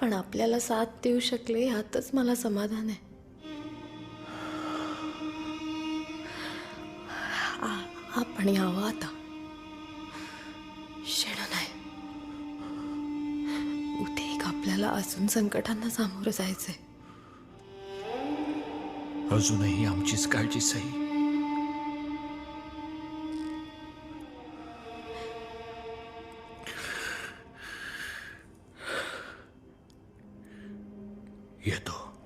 पण आपल्याला साथ देऊ शकले ह्यातच मला समाधान आहे. आपण यावं आता. क्षण नाही. उद्या एक आपल्याला अजून संकटांना सामोरं जायचंय. अजूनही आमचीच काळजी सही. inquieto.